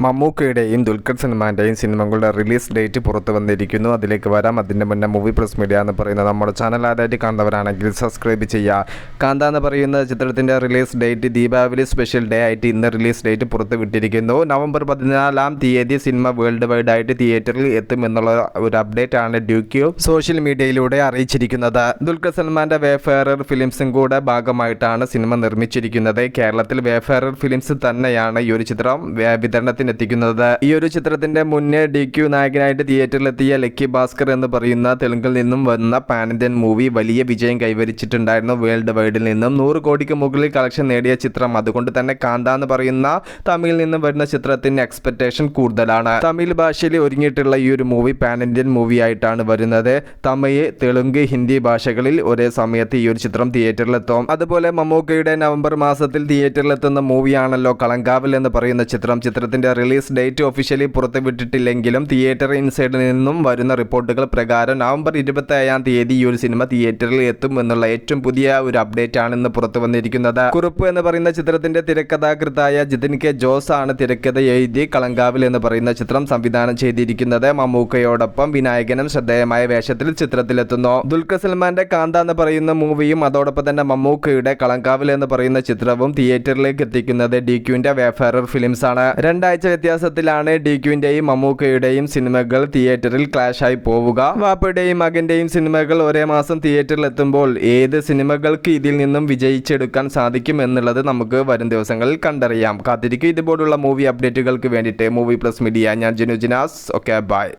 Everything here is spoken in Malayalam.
മമ്മൂക്കയുടെയും ദുൽഖർ സൽമാന്റെയും സിനിമകളുടെ റിലീസ് ഡേറ്റ് പുറത്തു വന്നിരിക്കുന്നു. അതിലേക്ക് വരാം. അതിന്റെ മുന്നേ മൂവി പ്ലസ് മീഡിയ എന്ന് പറയുന്ന നമ്മുടെ ചാനൽ ആദ്യമായിട്ട് കാണുന്നവരാണെങ്കിൽ സബ്സ്ക്രൈബ് ചെയ്യുക. കാന്ത എന്ന് പറയുന്ന ചിത്രത്തിന്റെ release date Deepavali special day ആയിട്ട് ഇന്ന് റിലീസ് ഡേറ്റ് പുറത്ത് വിട്ടിരിക്കുന്നു. നവംബർ പതിനാലാം തീയതി സിനിമ വേൾഡ് വൈഡ് ആയിട്ട് തിയേറ്ററിൽ എത്തുമെന്നുള്ള ഒരു അപ്ഡേറ്റ് ആണ് ഡ്യൂക്യു സോഷ്യൽ മീഡിയയിലൂടെ അറിയിച്ചിരിക്കുന്നത്. ദുൽഖർ സൽമാന്റെ വേഫെയറർ ഫിലിംസും കൂടെ ഭാഗമായിട്ടാണ് സിനിമ നിർമ്മിച്ചിരിക്കുന്നത്. കേരളത്തിൽ വേഫെയറർ ഫിലിംസ് തന്നെയാണ് ഈ ഒരു ചിത്രം. വേ- വിതരണത്തിനെത്തിക്കുന്നത് ഈ ഒരു ചിത്രത്തിന്റെ മുന്നേ ഡി ക്യു നായകനായിട്ട് തിയേറ്ററിലെത്തിയ ലക്കി ഭാസ്കർ എന്ന് പറയുന്ന തെലുങ്കിൽ നിന്നും വന്ന പാൻ ഇന്ത്യൻ മൂവി വലിയ വിജയം കൈവരിച്ചിട്ടുണ്ടായിരുന്നു. വേൾഡ് വൈഡിൽ നിന്നും നൂറ് കോടിക്ക് മുകളിൽ കളക്ഷൻ നേടിയ ചിത്രം. അതുകൊണ്ട് തന്നെ കാന്ത എന്ന് പറയുന്ന തമിഴിൽ നിന്നും വരുന്ന ചിത്രത്തിന്റെ എക്സ്പെക്ടേഷൻ കൂടുതലാണ്. തമിഴ് ഭാഷയിൽ ഒരുങ്ങിയിട്ടുള്ള ഈ ഒരു മൂവി പാൻ ഇന്ത്യൻ മൂവി ആയിട്ടാണ് വരുന്നത്. തമിഴ് തെലുങ്ക് ഹിന്ദി ഭാഷകളിൽ ഒരേ സമയത്ത് ഈ ഒരു ചിത്രം തിയേറ്ററിലെത്തും. അതുപോലെ മമ്മൂക്കയുടെ നവംബർ മാസത്തിൽ തിയേറ്ററിലെത്തുന്ന മൂവിയാണല്ലോ കളങ്കാവൽ എന്ന് പറയുന്ന ചിത്രം. ചിത്രത്തിന്റെ റിലീസ് ഡേറ്റ് ഒഫീഷ്യലി പുറത്തുവിട്ടിട്ടില്ലെങ്കിലും തിയേറ്റർ ഇൻസൈഡിൽ നിന്നും വരുന്ന റിപ്പോർട്ടുകൾ പ്രകാരം നവംബർ ഇരുപത്തി ഏഴാം തീയതി ഈ ഒരു സിനിമ തിയേറ്ററിൽ എത്തും എന്നുള്ള ഏറ്റവും പുതിയ ഒരു അപ്ഡേറ്റ് ആണ് ഇന്ന് പുറത്തു വന്നിരിക്കുന്നത്. കുറുപ്പ് എന്ന് പറയുന്ന ചിത്രത്തിന്റെ തിരക്കഥാകൃതായ ജിതിൻ കെ ജോസ് ആണ് തിരക്കഥ എഴുതി കളങ്കാവിൽ എന്ന് പറയുന്ന ചിത്രം സംവിധാനം ചെയ്തിരിക്കുന്നത്. മമ്മൂക്കയോടൊപ്പം വിനായകനും ശ്രദ്ധേയമായ വേഷത്തിൽ ചിത്രത്തിലെത്തുന്നു. ദുൽഖർ സൽമാന്റെ കാന്ത എന്ന് പറയുന്ന മൂവിയും അതോടൊപ്പം തന്നെ മമ്മൂക്കയുടെ കളങ്കാവിൽ എന്ന് പറയുന്ന ചിത്രവും തിയേറ്ററിലേക്ക് എത്തിക്കുന്നത് ഡി ക്യുവിന്റെ വേഫറർ ഫിലിംസ് ആണ്. രണ്ടാഴ്ച വ്യത്യാസത്തിലാണ് ഡി ക്യുവിന്റെയും മമ്മൂക്കയുടെയും സിനിമകൾ തിയേറ്ററിൽ ക്ലാഷ് ആയി പോവുക. വാപ്പയുടെയും മകന്റെയും സിനിമകൾ ഒരേ മാസം തിയേറ്ററിൽ എത്തുമ്പോൾ ഏത് സിനിമകൾക്ക് ഇതിൽ നിന്നും വിജയിച്ചെടുക്കാൻ സാധിക്കും എന്നുള്ളത് നമുക്ക് വരും ദിവസങ്ങളിൽ കണ്ടറിയാം. കാത്തിരിക്കും ഇതുപോലുള്ള മൂവി അപ്ഡേറ്റുകൾക്ക് വേണ്ടിയിട്ട് മൂവി പ്ലസ് മീഡിയ ഞാൻ ജിനു ജിനാസ്. Okay bye